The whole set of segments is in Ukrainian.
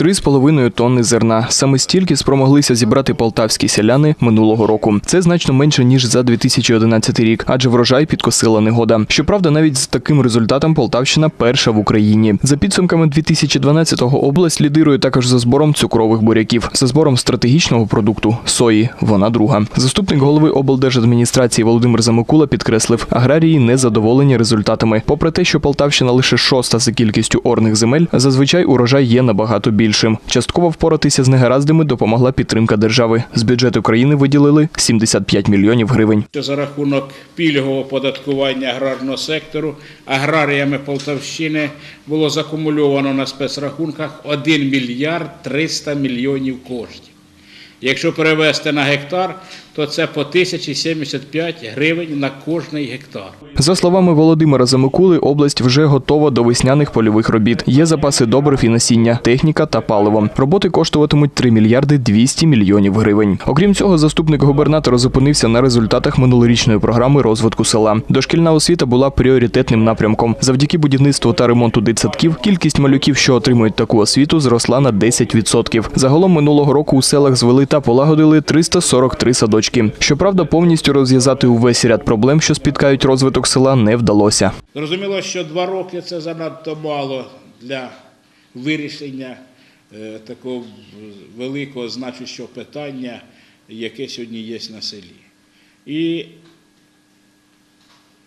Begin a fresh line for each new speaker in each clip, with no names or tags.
3,5 тонни зерна. Саме стільки спромоглися зібрати полтавські селяни минулого року. Це значно менше ніж за 2011 рік, адже врожай підкосила негода. Щоправда, навіть з таким результатом Полтавщина перша в Україні. За підсумками 2012-го область лідирує також за збором цукрових буряків, за збором стратегічного продукту сої. Вона друга. Заступник голови облдержадміністрації Володимир Замикула підкреслив, аграрії не задоволені результатами. Попри те, що Полтавщина лише шоста за кількістю орних земель, зазвичай урожай є набагато більшим. Частково впоратися з негараздами допомогла підтримка держави. З бюджету країни виділили 75 мільйонів гривень.
за рахунок пільгового податкування аграрного сектору аграріями Полтавщини було закумульовано на спецрахунках 1 мільярд 300 мільйонів коштів. Якщо перевести на гектар, то це по 1075 гривень на кожний гектар.
За словами Володимира Замикули, область вже готова до весняних польових робіт. Є запаси добрив і насіння, техніка та паливо. Роботи коштуватимуть 3 мільярди 200 мільйонів гривень. Окрім цього, заступник губернатора зупинився на результатах минулорічної програми розвитку села. Дошкільна освіта була пріоритетним напрямком. Завдяки будівництву та ремонту дитсадків кількість малюків, що отримують таку освіту, зросла на 10%. Загалом минулого року у селах звели та полагодили 343 садочки. Щоправда, повністю розв'язати увесь ряд проблем, що спіткають розвиток села, не вдалося.
Зрозуміло, що два роки це занадто мало для вирішення е, такого великого значущого питання, яке сьогодні є на селі. І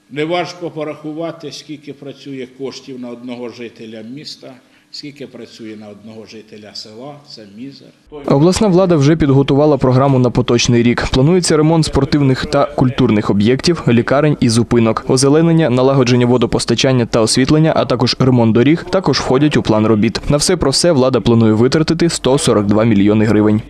неважко порахувати, скільки працює коштів на одного жителя міста, скільки працює на одного жителя села, це мізер.
Обласна влада вже підготувала програму на поточний рік. Планується ремонт спортивних та культурних об'єктів, лікарень і зупинок, озеленення, налагодження водопостачання та освітлення, а також ремонт доріг також входять у план робіт. На все про все влада планує витратити 142 мільйони гривень.